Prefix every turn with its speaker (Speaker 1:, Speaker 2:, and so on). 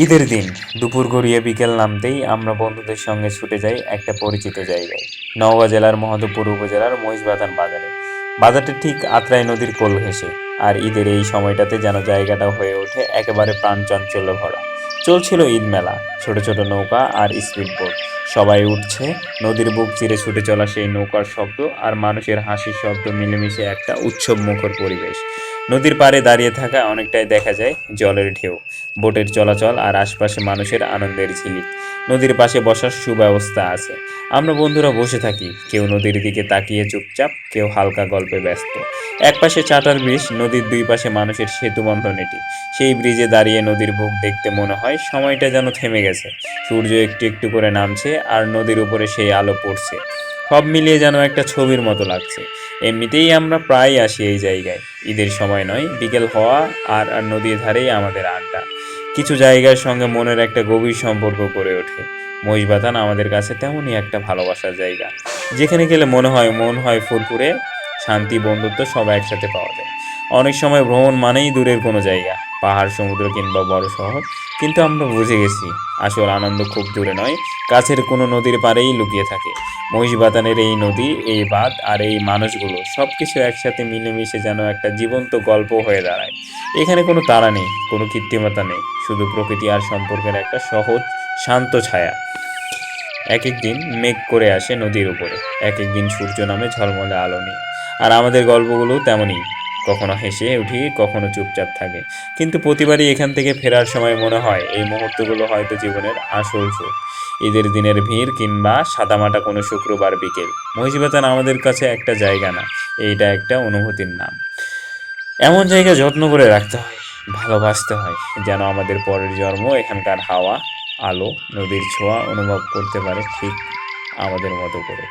Speaker 1: ঈদের দিন দুপুর গড়িয়ে বিকেল নামতেই আমরা বন্ধুদের সঙ্গে ছুটে যাই একটা পরিচিত জায়গায়, নওগাঁ জেলার মহদেবপুর উপজেলার মহিষবাতান বাজারে। বাজারটি ঠিক আত্রাই নদীর কোল ঘেঁষে, আর ঈদের এই সময়টাতে যেন জায়গাটা হয়ে ওঠে একেবারে প্রাণ চাঞ্চল্য ভরা। চলছিল ঈদ মেলা, ছোট ছোট নৌকা আর স্পিড বোট সবাই উঠছে, নদীর বুক চিরে ছুটে চলা সেই নৌকার শব্দ আর মানুষের হাসির শব্দ মিলেমিশে একটা উৎসব মুখর পরিবেশ। নদীর পাড়ে দাঁড়িয়ে থাকা অনেকটাই দেখা যায় জলের ঢেউ, বোটের চলাচল আর আশপাশে মানুষের আনন্দের ঝিলিক। নদীর পাশে বসার সুব্যবস্থা আছে। আমরা বন্ধুরা বসে থাকি, কেউ নদীর দিকে তাকিয়ে চুপচাপ, কেউ হালকা গল্পে ব্যস্ত। একপাশে চাটার ব্রিজ, নদীর দুই পাশে মানুষের সেতু বন্ধন এটি। সেই ব্রিজে দাঁড়িয়ে নদীর বুক দেখতে মনে হয় সময়টা যেন থেমে গেছে। সূর্য একটু একটু করে নামছে আর নদীর উপরে সেই আলো পড়ছে। সব মিলিয়ে যেন একটা ছবির মতো লাগছে। এমনিতেই আমরা প্রায় আসি এই জায়গায়। ঈদের সময় নয়, বিকেল হওয়া আর আর নদীর ধারেই আমাদের আড্ডা। কিছু জায়গার সঙ্গে মনের একটা গভীর সম্পর্ক গড়ে ওঠে। মহিষবাতান আমাদের কাছে তেমনই একটা ভালোবাসার জায়গা। যেখানে গেলে মনে হয়, মন হয় ফুরফুরে, শান্তি, বন্ধুত্ব সব একসাথে পাওয়া যায়। অনেক সময় ভ্রমণ মানেই দূরের কোনো জায়গা, পাহাড়, সমুদ্র কিংবা বড় শহর। কিন্তু আমরা বুঝে গেছি, আসল আনন্দ খুব দূরে নয়, কাছের কোনো নদীর পাড়েই লুকিয়ে থাকে। মহিষবাতানের এই নদী, এই বাঁধ আর এই মানুষগুলো সব কিছু একসাথে মিলেমিশে যেন একটা জীবন্ত গল্প হয়ে দাঁড়ায়। এখানে কোনো তারা নেই, কোনো কৃত্রিমতা নেই, শুধু প্রকৃতি আর সম্পর্কের একটা সহজ, শান্ত ছায়া। এক এক দিন মেঘ করে আসে নদীর উপরে এক এক দিন সূর্য নামে ঝলমলে আলো নিয়ে আর আমাদের গল্পগুলো তেমনই, কখনো হেসে উঠি, কখনো চুপচাপ থাকে। কিন্তু প্রতিবারই এখান থেকে ফেরার সময় মনে হয়, এই মুহূর্তগুলো হয়তো জীবনের আসল সুখ ঈদের দিনের ভিড় কিংবা সাদামাটা কোনো শুক্রবার বিকেল। মহিষবাতান আমাদের কাছে একটা জায়গা না, এইটা একটা অনুভূতির নাম। এমন জায়গা যত্ন করে রাখতে হয়, ভালোবাসতে হয়, যেন আমাদের পরের জন্ম এখানকার হাওয়া, আলো, নদীর ছোঁয়া অনুভব করতে পারে ঠিক আমাদের মতো করে।